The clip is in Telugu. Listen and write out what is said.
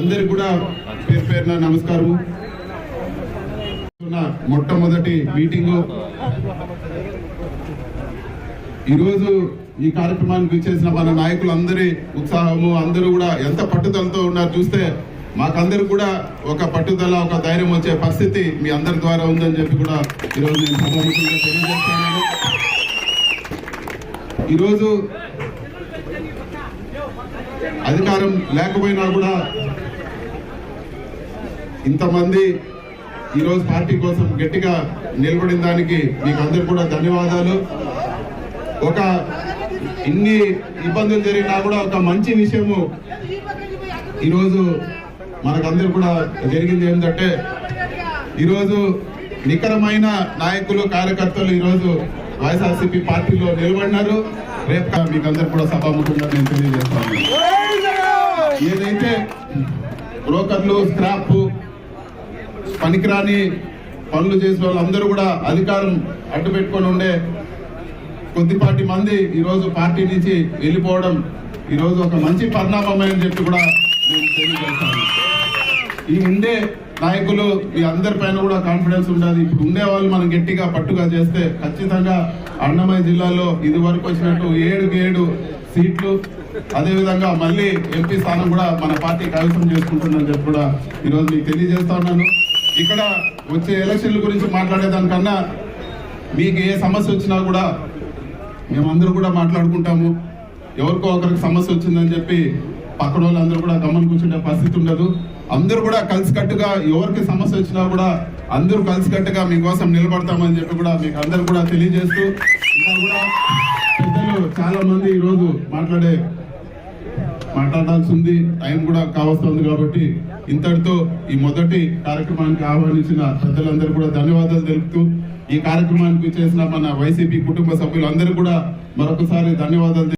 అందరికి కూడా పేరు పేరున నమస్కారం. మొట్టమొదటి మీటింగు. ఈరోజు ఈ కార్యక్రమానికి ఇచ్చేసిన మన నాయకులందరి ఉత్సాహము అందరూ కూడా ఎంత పట్టుదలతో ఉన్నారు చూస్తే మాకందరు కూడా ఒక పట్టుదల ఒక ధైర్యం వచ్చే పరిస్థితి మీ అందరి ద్వారా ఉందని చెప్పి కూడా ఈరోజు నేను సభాముఖంగా తెలియజేస్తున్నాను. ఈరోజు అధికారం లేకపోయినా కూడా ఇంతమంది ఈరోజు పార్టీ కోసం గట్టిగా నిలబడిన దానికి మీకు అందరు కూడా ధన్యవాదాలు. ఒక ఇన్ని ఇబ్బందులు జరిగినా కూడా ఒక మంచి విషయము ఈరోజు మనకందరూ కూడా జరిగింది ఏంటంటే ఈరోజు నికరమైన నాయకులు కార్యకర్తలు ఈరోజు వైఎస్ఆర్సీపీ పార్టీలో నిలబడినారు. రేపు మీకు అందరు కూడా సభాముఖంగా నేను తెలియజేస్తాను ఏదైతే బ్రోకర్లు స్క్రాప్ పనికిరాని పనులు చేసే వాళ్ళందరూ కూడా అధికారం అడ్డు పెట్టుకొని ఉండే కొద్దిపాటి మంది ఈరోజు పార్టీ నుంచి వెళ్ళిపోవడం ఈరోజు ఒక మంచి పరిణామమే అని చెప్పి కూడా నేను తెలియజేస్తాను. ఈ ఉండే నాయకులు మీ అందరి పైన కూడా కాన్ఫిడెన్స్ ఉండాలి. ఇప్పుడు ఉండే వాళ్ళు మనం గట్టిగా పట్టుగా చేస్తే ఖచ్చితంగా అన్నమయ్య జిల్లాలో ఇది వరకు వచ్చినట్టు ఏడుకి ఏడు సీట్లు అదేవిధంగా మళ్ళీ ఎంపీ స్థానం కూడా మన పార్టీ కైవసం చేసుకుంటుందని చెప్పి కూడా ఈరోజు మీకు తెలియజేస్తా ఉన్నాను. ఇక్కడ వచ్చే ఎలక్షన్ల గురించి మాట్లాడేదానికన్నా మీకు ఏ సమస్య వచ్చినా కూడా మేమందరూ కూడా మాట్లాడుకుంటాము. ఎవరికో ఒకరికి సమస్య వచ్చిందని చెప్పి పక్కన వాళ్ళందరూ కూడా గమని కూర్చుంటే పరిస్థితి ఉండదు. అందరూ కూడా కలిసికట్టుగా ఎవరికి సమస్య వచ్చినా కూడా అందరూ కలిసికట్టుగా మీకోసం నిలబడతామని చెప్పి కూడా మీకు అందరు కూడా తెలియజేస్తూ ఇంకా కూడా పెద్దలు చాలా మంది ఈ రోజు మాట్లాడే మాట్లాడాల్సి ఉంది టైం కూడా కావస్తుంది కాబట్టి ఇంతటితో ఈ మొదటి కార్యక్రమానికి ఆహ్వానించిన పెద్దలందరూ కూడా ధన్యవాదాలు తెలుపుతూ ఈ కార్యక్రమానికి చేసిన మన వైసీపీ కుటుంబ సభ్యులందరూ కూడా మరొకసారి ధన్యవాదాలు